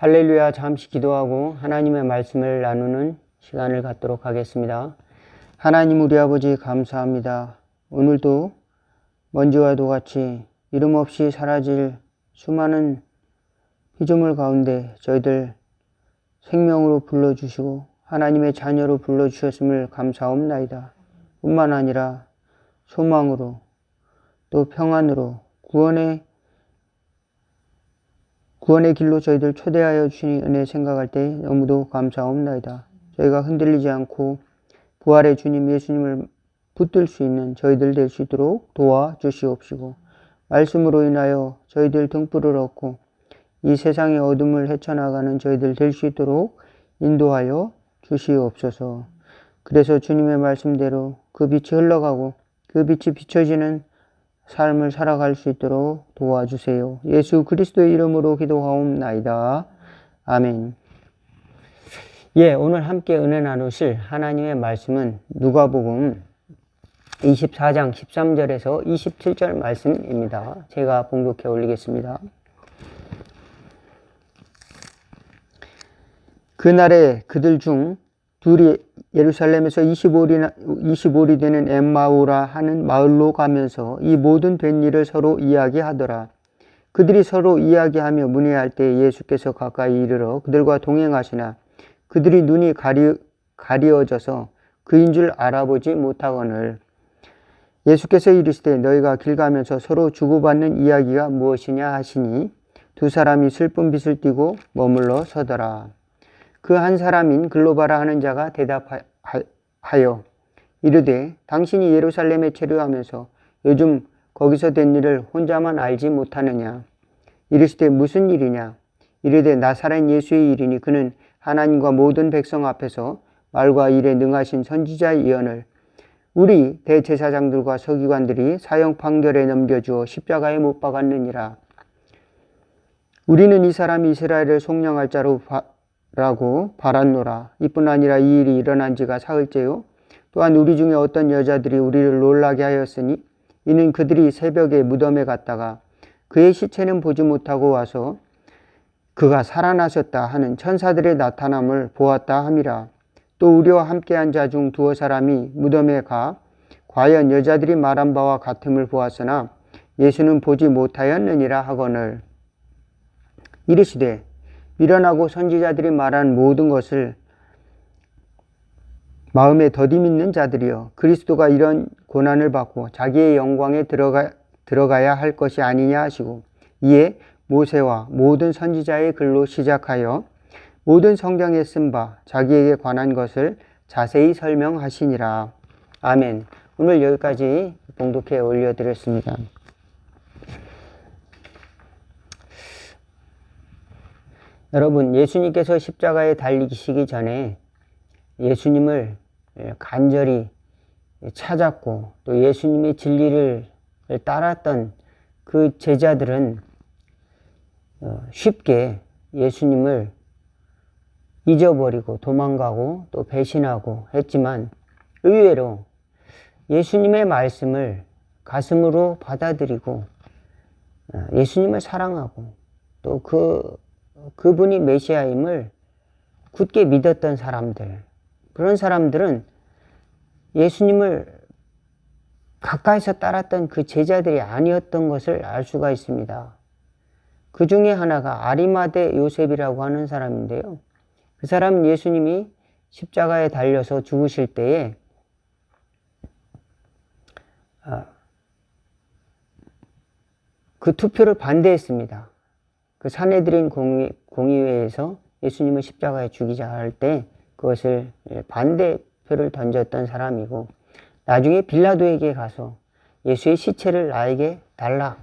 할렐루야 잠시 기도하고 하나님의 말씀을 나누는 시간을 갖도록 하겠습니다. 하나님 우리 아버지 감사합니다. 오늘도 먼지와도 같이 이름 없이 사라질 수많은 피조물 가운데 저희들 생명으로 불러주시고 하나님의 자녀로 불러주셨음을 감사옵나이다. 뿐만 아니라 소망으로 또 평안으로 구원의 구원의 길로 저희들 초대하여 주신 은혜 생각할 때 너무도 감사옵나이다. 저희가 흔들리지 않고 부활의 주님 예수님을 붙들 수 있는 저희들 될 수 있도록 도와주시옵시고 말씀으로 인하여 저희들 등불을 얻고 이 세상의 어둠을 헤쳐나가는 저희들 될 수 있도록 인도하여 주시옵소서. 그래서 주님의 말씀대로 그 빛이 흘러가고 그 빛이 비춰지는 삶을 살아갈 수 있도록 도와주세요. 예수 그리스도의 이름으로 기도하옵나이다. 아멘. 예, 오늘 함께 은혜 나누실 하나님의 말씀은 누가복음 24장 13절에서 27절 말씀입니다. 제가 봉독해 올리겠습니다. 그날에 그들 중 둘이 예루살렘에서 25리나, 25리 되는 엠마오라 하는 마을로 가면서 이 모든 된 일을 서로 이야기하더라. 그들이 서로 이야기하며 문의할 때 예수께서 가까이 이르러 그들과 동행하시나 그들이 눈이 가리, 가리어져서 그인 줄 알아보지 못하거늘 예수께서 이르시되 너희가 길 가면서 서로 주고받는 이야기가 무엇이냐 하시니 두 사람이 슬픈 빛을 띠고 머물러 서더라. 그 한 사람인 글로바라 하는 자가 대답하여 이르되 당신이 예루살렘에 체류하면서 요즘 거기서 된 일을 혼자만 알지 못하느냐 이르시되 무슨 일이냐 이르되 나사렛 예수의 일이니 그는 하나님과 모든 백성 앞에서 말과 일에 능하신 선지자의 예언을 우리 대제사장들과 서기관들이 사형 판결에 넘겨주어 십자가에 못 박았느니라. 우리는 이 사람이 이스라엘을 속량할 자로 라고 바랐노라. 이뿐 아니라 이 일이 일어난 지가 사흘째요. 또한 우리 중에 어떤 여자들이 우리를 놀라게 하였으니 이는 그들이 새벽에 무덤에 갔다가 그의 시체는 보지 못하고 와서 그가 살아나셨다 하는 천사들의 나타남을 보았다 함이라. 또 우리와 함께한 자 중 두어 사람이 무덤에 가 과연 여자들이 말한 바와 같음을 보았으나 예수는 보지 못하였느니라 하거늘 이르시되 미련하고 선지자들이 말한 모든 것을 마음에 더디 믿는 자들이여 그리스도가 이런 고난을 받고 자기의 영광에 들어가, 들어가야 할 것이 아니냐 하시고 이에 모세와 모든 선지자의 글로 시작하여 모든 성경에 쓴 바 자기에게 관한 것을 자세히 설명하시니라. 아멘. 오늘 여기까지 봉독해 올려드렸습니다. 여러분, 예수님께서 십자가에 달리시기 전에 예수님을 간절히 찾았고 또 예수님의 진리를 따랐던 그 제자들은 어, 쉽게 예수님을 잊어버리고 도망가고 또 배신하고 했지만 의외로 예수님의 말씀을 가슴으로 받아들이고 어, 예수님을 사랑하고 또그 그분이 메시아임을 굳게 믿었던 사람들, 그런 사람들은 예수님을 가까이서 따랐던 그 제자들이 아니었던 것을 알 수가 있습니다. 그 중에 하나가 아리마대 요셉이라고 하는 사람인데요. 그 사람은 예수님이 십자가에 달려서 죽으실 때에 아, 그 투표를 반대했습니다. 그 사내들인 공의, 공의회에서 예수님을 십자가에 죽이자 할 때 그것을 반대표를 던졌던 사람이고 나중에 빌라도에게 가서 예수의 시체를 나에게 달라.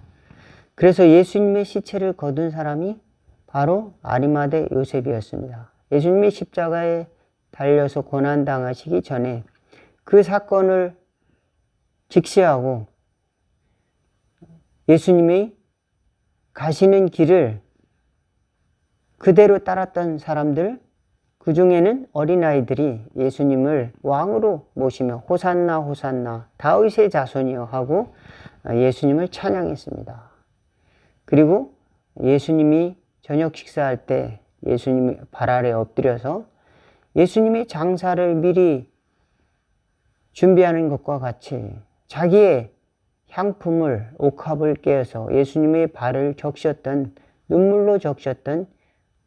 그래서 예수님의 시체를 거둔 사람이 바로 아리마대 요셉이었습니다. 예수님이 십자가에 달려서 고난당하시기 전에 그 사건을 직시하고 예수님이 가시는 길을 그대로 따랐던 사람들, 그 중에는 어린아이들이 예수님을 왕으로 모시며 호산나 호산나 다윗의 자손이여 하고 예수님을 찬양했습니다. 그리고 예수님이 저녁 식사할 때 예수님 발 아래 엎드려서 예수님의 장사를 미리 준비하는 것과 같이 자기의 향품을 옥합을 깨어서 예수님의 발을 적셨던 눈물로 적셨던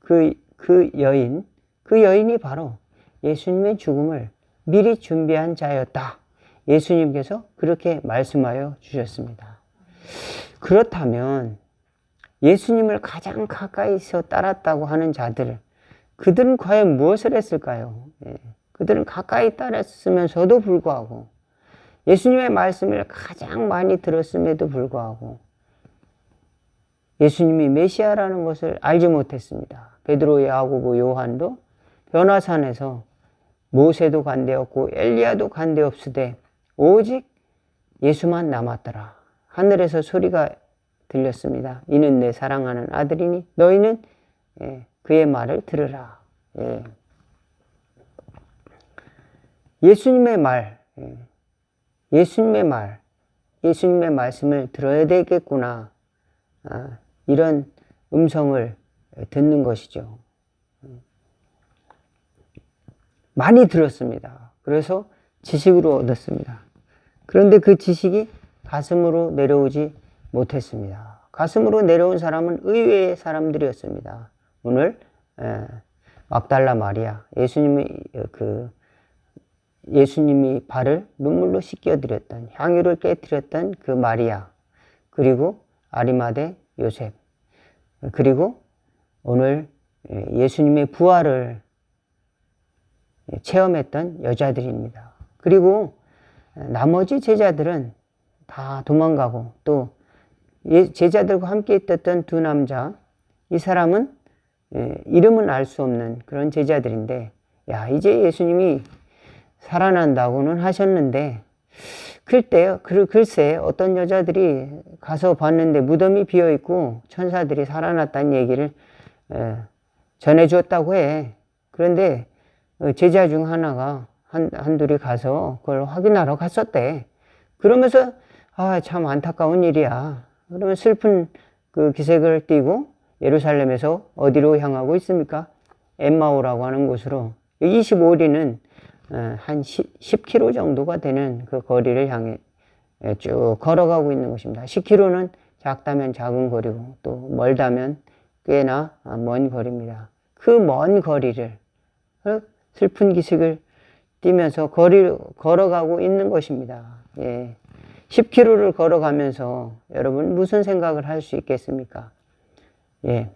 그, 그 여인, 그 여인이 바로 예수님의 죽음을 미리 준비한 자였다. 예수님께서 그렇게 말씀하여 주셨습니다. 그렇다면 예수님을 가장 가까이서 따랐다고 하는 자들, 그들은 과연 무엇을 했을까요? 예, 그들은 가까이 따랐으면서도 불구하고 예수님의 말씀을 가장 많이 들었음에도 불구하고 예수님이 메시아라는 것을 알지 못했습니다. 베드로, 야고보, 요한도 변화산에서 모세도 간대없고 엘리야도 간대없으되 오직 예수만 남았더라. 하늘에서 소리가 들렸습니다. 이는 내 사랑하는 아들이니 너희는 예, 그의 말을 들으라. 예. 예수님의 말, 예. 예수님의 말, 예수님의 말씀을 들어야 되겠구나. 아, 이런 음성을 듣는 것이죠. 많이 들었습니다. 그래서 지식으로 얻었습니다. 그런데 그 지식이 가슴으로 내려오지 못했습니다. 가슴으로 내려온 사람은 의외의 사람들이었습니다. 오늘 막달라 마리아 예수님이 그 예수님이 발을 눈물로 씻겨드렸던 향유를 깨뜨렸던 그 마리아 그리고 아리마대 요셉 그리고 오늘 예수님의 부활을 체험했던 여자들입니다. 그리고 나머지 제자들은 다 도망가고 또 예, 제자들과 함께 있었던 두 남자 이 사람은 이름은 알 수 없는 그런 제자들인데 야 이제 예수님이 살아난다고는 하셨는데 글때요 글쎄 어떤 여자들이 가서 봤는데 무덤이 비어 있고 천사들이 살아났다는 얘기를 전해 주었다고 해 그런데 어, 제자 중 하나가 한, 한둘이 가서 그걸 확인하러 갔었대. 그러면서, 아, 참 안타까운 일이야. 그러면 슬픈 그 기색을 띠고 예루살렘에서 어디로 향하고 있습니까? 엠마오라고 하는 곳으로 25리는 어, 한 10, 10km 정도가 되는 그 거리를 향해 예, 쭉 걸어가고 있는 것입니다. 10km는 작다면 작은 거리고 또 멀다면 꽤나 먼 거리입니다. 그 먼 거리를 어, 슬픈 기색을 뛰면서 거리, 걸어가고 있는 것입니다. 예. 10km를 걸어가면서 여러분 무슨 생각을 할 수 있겠습니까? 예.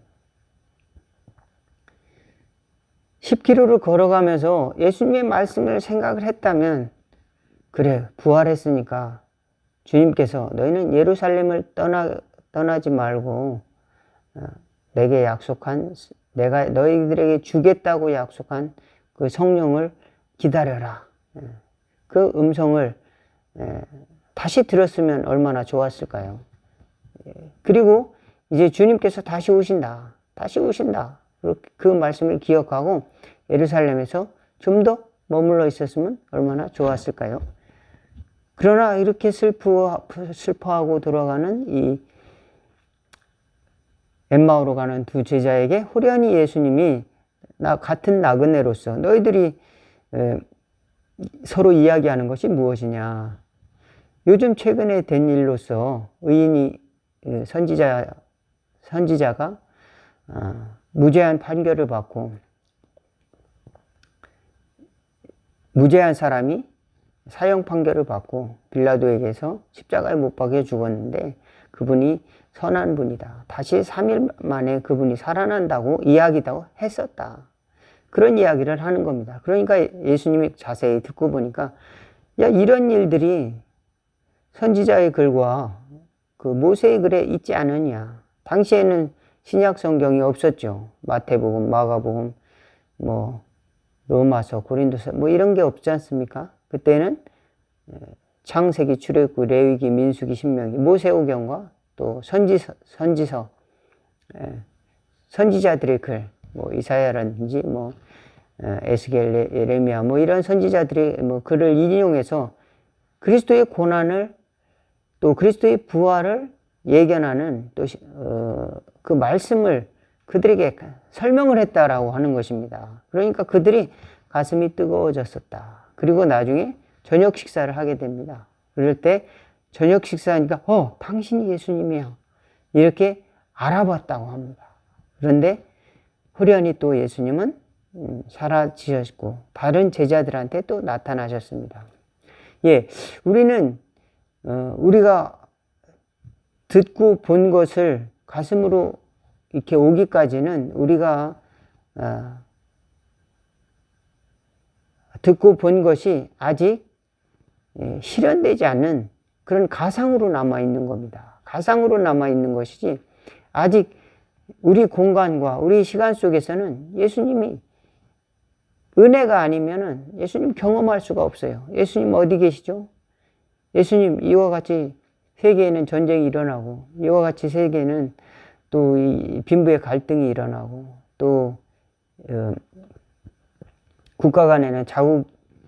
10km를 걸어가면서 예수님의 말씀을 생각을 했다면, 그래, 부활했으니까 주님께서 너희는 예루살렘을 떠나, 떠나지 말고, 어, 내게 약속한, 내가 너희들에게 주겠다고 약속한 그 성령을 기다려라. 예. 그 음성을 예, 다시 들었으면 얼마나 좋았을까요? 예. 그리고 이제 주님께서 다시 오신다. 다시 오신다. 그 말씀을 기억하고 예루살렘에서 좀 더 머물러 있었으면 얼마나 좋았을까요? 그러나 이렇게 슬퍼, 슬퍼하고 돌아가는 이 엠마오로 가는 두 제자에게 호련히 예수님이 나 같은 나그네로서 너희들이 에, 서로 이야기하는 것이 무엇이냐? 요즘 최근에 된 일로서 의인이 선지자 선지자가 어, 무죄한 판결을 받고 무죄한 사람이 사형 판결을 받고 빌라도에게서 십자가에 못 박혀 죽었는데 그분이 선한 분이다. 다시 3일 만에 그분이 살아난다고 이야기도 했었다. 그런 이야기를 하는 겁니다. 그러니까 예수님이 자세히 듣고 보니까 야 이런 일들이 선지자의 글과 그 모세의 글에 있지 않느냐. 당시에는 신약 성경이 없었죠. 마태복음, 마가복음, 뭐 로마서, 고린도서 뭐 이런 게 없지 않습니까? 그때는 창세기, 출애굽, 레위기, 민수기, 신명기, 모세오경과 또 선지서, 선지서, 선지자들의 글, 뭐 이사야라든지 뭐 에스겔, 예레미야 뭐 이런 선지자들의 뭐 글을 인용해서 그리스도의 고난을 또 그리스도의 부활을 예견하는 또 그 어, 말씀을 그 그들에게 설명을 했다라고 하는 것입니다. 그러니까 그들이 가슴이 뜨거워졌었다. 그리고 나중에 저녁 식사를 하게 됩니다. 그럴 때 저녁 식사하니까 어 당신이 예수님이야 이렇게 알아봤다고 합니다. 그런데 후련히 또 예수님은 음, 사라지셨고 다른 제자들한테 또 나타나셨습니다. 예, 우리는 어, 우리가 듣고 본 것을 가슴으로 이렇게 오기까지는 우리가 어, 듣고 본 것이 아직 예, 실현되지 않는 그런 가상으로 남아 있는 겁니다. 가상으로 남아 있는 것이지 아직 우리 공간과 우리 시간 속에서는 예수님이 은혜가 아니면은 예수님 경험할 수가 없어요. 예수님 어디 계시죠? 예수님 이와 같이 세계에는 전쟁이 일어나고 이와 같이 세계에는 또 이 빈부의 갈등이 일어나고 또 어, 국가 간에는 자국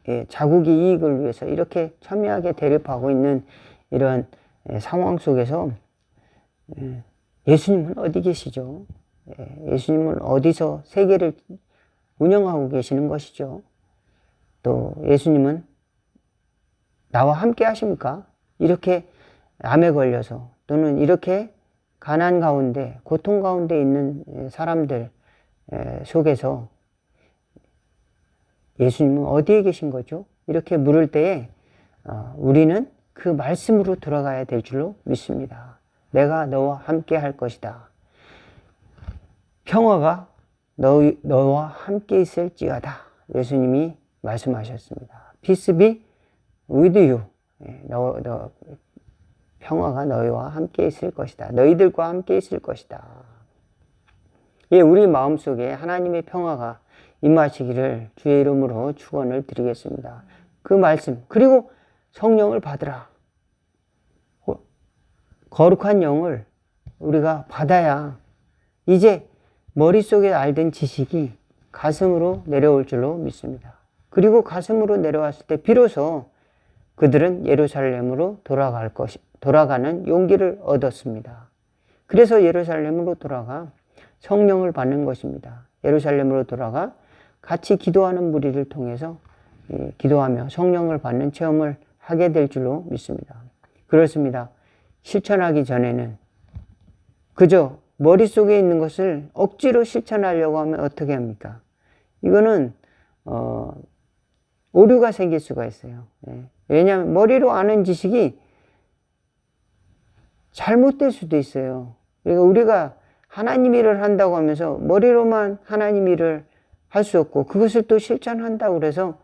예, 자국의 이익을 위해서 이렇게 첨예하게 대립하고 있는 이런 예, 상황 속에서 예, 예수님은 어디 계시죠? 예, 예수님은 어디서 세계를 운영하고 계시는 것이죠? 또 예수님은 나와 함께 하십니까? 이렇게 암에 걸려서 또는 이렇게 가난 가운데 고통 가운데 있는 사람들 속에서 예수님은 어디에 계신 거죠? 이렇게 물을 때에 어, 우리는 그 말씀으로 들어가야 될 줄로 믿습니다. 내가 너와 함께 할 것이다. 평화가 너, 너와 함께 있을지어다. 예수님이 말씀하셨습니다. Peace be with you. 예, 너, 너, 평화가 너희와 함께 있을 것이다. 너희들과 함께 있을 것이다. 예, 우리 마음속에 하나님의 평화가 임하시기를 주의 이름으로 축원을 드리겠습니다. 그 말씀 그리고 성령을 받으라. 거룩한 영을 우리가 받아야 이제 머릿속에 알던 지식이 가슴으로 내려올 줄로 믿습니다. 그리고 가슴으로 내려왔을 때 비로소 그들은 예루살렘으로 돌아갈 것이 돌아가는 용기를 얻었습니다. 그래서 예루살렘으로 돌아가 성령을 받는 것입니다. 예루살렘으로 돌아가 같이 기도하는 무리를 통해서 기도하며 성령을 받는 체험을 하게 될 줄로 믿습니다. 그렇습니다. 실천하기 전에는 그저 머릿속에 있는 것을 억지로 실천하려고 하면 어떻게 합니까? 이거는 어, 오류가 생길 수가 있어요. 예. 왜냐하면 머리로 아는 지식이 잘못될 수도 있어요. 그러니까 우리가 하나님 일을 한다고 하면서 머리로만 하나님 일을 할 수 없고 그것을 또 실천한다고 그래서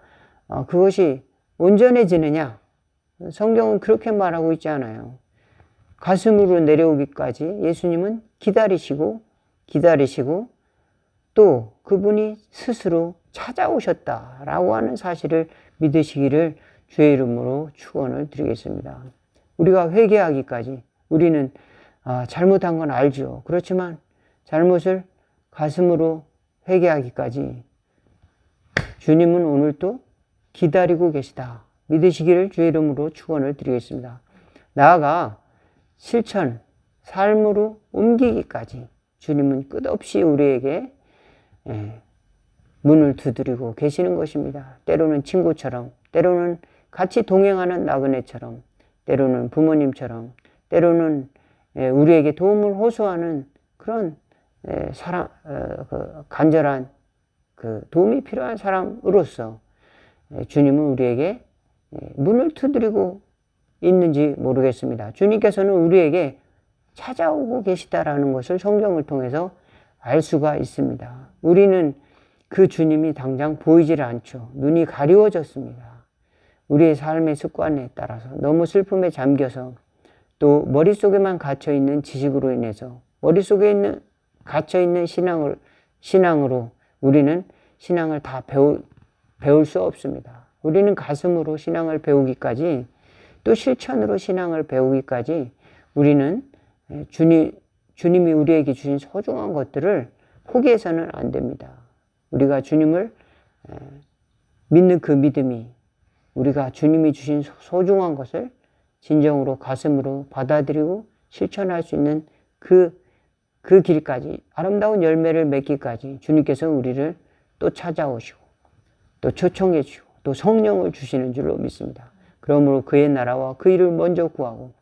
어, 그것이 온전해지느냐? 성경은 그렇게 말하고 있지 않아요. 가슴으로 내려오기까지 예수님은 기다리시고 기다리시고 또 그분이 스스로 찾아오셨다라고 하는 사실을 믿으시기를 주의 이름으로 축원을 드리겠습니다. 우리가 회개하기까지 우리는 아, 잘못한 건 알죠. 그렇지만 잘못을 가슴으로 회개하기까지 주님은 오늘도 기다리고 계시다. 믿으시기를 주의 이름으로 축원을 드리겠습니다. 나아가 실천, 삶으로 옮기기까지 주님은 끝없이 우리에게 예, 문을 두드리고 계시는 것입니다. 때로는 친구처럼, 때로는 같이 동행하는 나그네처럼, 때로는 부모님처럼, 때로는 예, 우리에게 도움을 호소하는 그런 예, 사람, 어, 그 간절한 그 도움이 필요한 사람으로서 예, 주님은 우리에게 문을 두드리고 있는지 모르겠습니다. 주님께서는 우리에게 찾아오고 계시다라는 것을 성경을 통해서 알 수가 있습니다. 우리는 그 주님이 당장 보이질 않죠. 눈이 가리워졌습니다. 우리의 삶의 습관에 따라서 너무 슬픔에 잠겨서 또 머릿속에만 갇혀 있는 지식으로 인해서 머릿속에 있는 갇혀 있는 신앙을 신앙으로 우리는 신앙을 다 배우, 배울 수 없습니다. 우리는 가슴으로 신앙을 배우기까지 또 실천으로 신앙을 배우기까지 우리는 주님, 주님이 우리에게 주신 소중한 것들을 포기해서는 안 됩니다. 우리가 주님을 믿는 그 믿음이 우리가 주님이 주신 소중한 것을 진정으로 가슴으로 받아들이고 실천할 수 있는 그 그 길까지 아름다운 열매를 맺기까지 주님께서 우리를 또 찾아오시고 또 초청해 주시고 또 성령을 주시는 줄로 믿습니다. 그러므로 그의 나라와 그 일을 먼저 구하고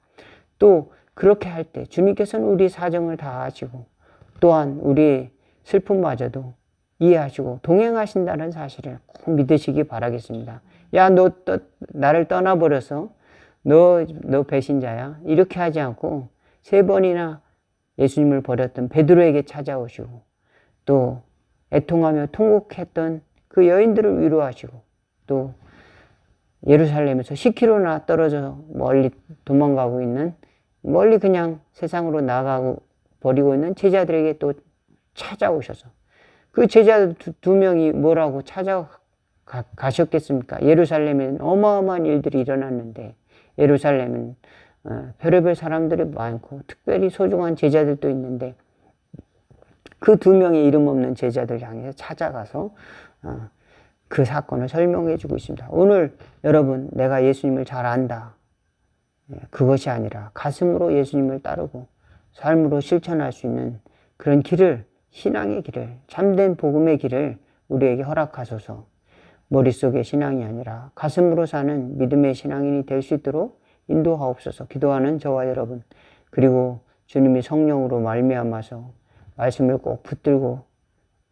또 그렇게 할 때 주님께서는 우리 사정을 다 아시고 또한 우리의 슬픔마저도 이해하시고 동행하신다는 사실을 꼭 믿으시기 바라겠습니다. 야, 너 떠, 나를 떠나버려서 너, 너 배신자야. 이렇게 하지 않고 세 번이나 예수님을 버렸던 베드로에게 찾아오시고 또 애통하며 통곡했던 그 여인들을 위로하시고 또 예루살렘에서 10km나 떨어져 멀리 도망가고 있는 멀리 그냥 세상으로 나가고 버리고 있는 제자들에게 또 찾아오셔서 그 제자 두, 두 명이 뭐라고 찾아가셨겠습니까? 예루살렘에는 어마어마한 일들이 일어났는데 예루살렘은 어, 별의별 사람들이 많고 특별히 소중한 제자들도 있는데 그 두 명의 이름 없는 제자들 향해서 찾아가서 어, 그 사건을 설명해 주고 있습니다. 오늘 여러분 내가 예수님을 잘 안다. 예, 그것이 아니라 가슴으로 예수님을 따르고 삶으로 실천할 수 있는 그런 길을 신앙의 길을 참된 복음의 길을 우리에게 허락하소서. 머릿속의 신앙이 아니라 가슴으로 사는 믿음의 신앙인이 될 수 있도록 인도하옵소서. 기도하는 저와 여러분 그리고 주님이 성령으로 말미암아서 말씀을 꼭 붙들고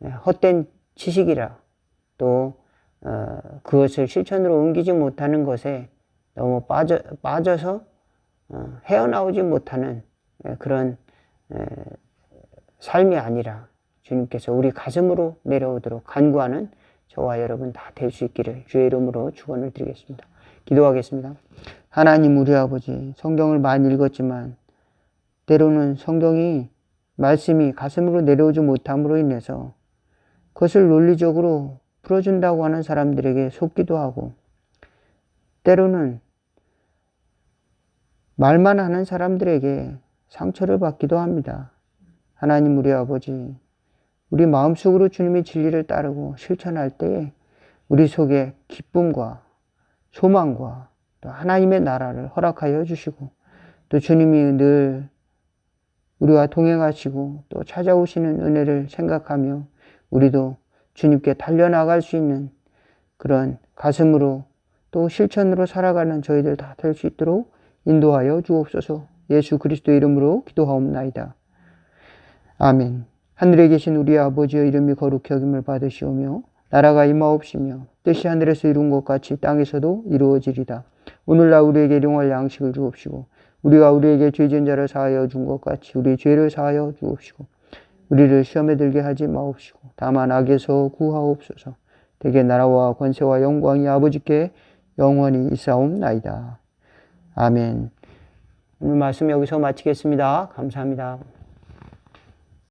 예, 헛된 지식이라 또 어, 그것을 실천으로 옮기지 못하는 것에 너무 빠져, 빠져서 어, 헤어나오지 못하는 예, 그런 에, 삶이 아니라 주님께서 우리 가슴으로 내려오도록 간구하는 저와 여러분 다 될 수 있기를 주의 이름으로 축원을 드리겠습니다. 기도하겠습니다. 하나님 우리 아버지 성경을 많이 읽었지만 때로는 성경이 말씀이 가슴으로 내려오지 못함으로 인해서 그것을 논리적으로 풀어준다고 하는 사람들에게 속기도 하고 때로는 말만 하는 사람들에게 상처를 받기도 합니다. 하나님 우리 아버지 우리 마음속으로 주님의 진리를 따르고 실천할 때에 우리 속에 기쁨과 소망과 또 하나님의 나라를 허락하여 주시고 또 주님이 늘 우리와 동행하시고 또 찾아오시는 은혜를 생각하며 우리도 주님께 달려나갈 수 있는 그런 가슴으로 또 실천으로 살아가는 저희들 다 될 수 있도록 인도하여 주옵소서 예수 그리스도 이름으로 기도하옵나이다. 아멘. 하늘에 계신 우리 아버지의 이름이 거룩히 여김을 받으시오며 나라가 임하옵시며 뜻이 하늘에서 이룬 것 같이 땅에서도 이루어지리다. 오늘날 우리에게 일용할 양식을 주옵시고 우리가 우리에게 죄진 자를 사하여 준 것 같이 우리 죄를 사하여 주옵시고 우리를 시험에 들게 하지 마옵시고 다만 악에서 구하옵소서. 대개 나라와 권세와 영광이 아버지께 영원히 있사옵나이다. 아멘. 오늘 말씀 여기서 마치겠습니다. 감사합니다.